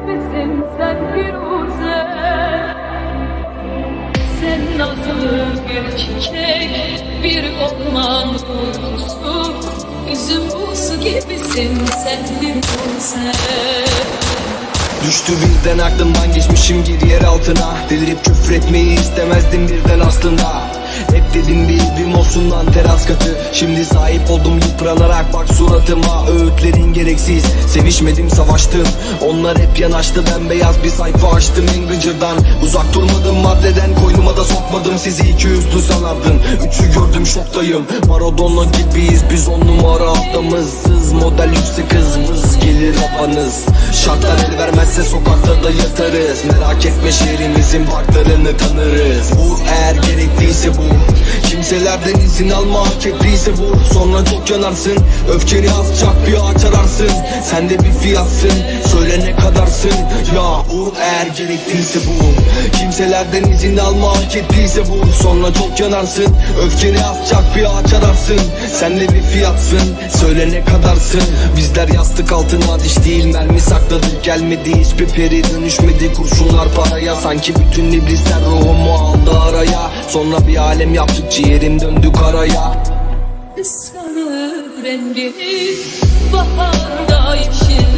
kalbesin sen Firuze Sen nazlı bir çiçek, bir orman kokusu Üzüm buzu gibisin sen Firuze Düştü birden aklımdan geçmişim gir yer altına. Delirip küfretmeyi istemezdim birden aslında. Hep dedim bir evim olsun lan teras katı. Şimdi sahip oldum yıpranarak bak suratıma. Öğütlerin gereksiz sevişmedim savaştım. Onlar hep yanaştı ben beyaz bir sayfa açtım en gıcırdan Uzak durmadım maddeden koynuma da sokmadım. Sizi iki yüzlü sanardın Üçü gördüm şoktayım. Maradona gibiyiz biz on numara atlamızsız Model yüksek hızımız gelir apanız. Şartlar el vermezse sokakta da yatarız. Merak etme şehrimizin parklarını tanırız. Vur eğer gerekliyse bu Kimselerden izin alma ettiyse bu Sonra çok yanarsın Öfkeni az çak bir ağaç ararsın. Sen de bir fiyatsın Söyle ne kadarsın. Ya vur eğer gerekliyse bu Kimselerden izin alma ettiyse bu Sonra çok yanarsın Öfkeni az çak bir ağaç ararsın. Sen de bir fiyatsın Söyle ne kadarsın. Bizler yastık altına diş değil mermi sakladık. Gelmedi hiçbir peri dönüşmedi. Kurşunlar paraya Sanki bütün iblisler ruhumu aldı Sonra bir alem yaptık ciğerim döndü karaya. Kıskanır rengini baharda yeşiller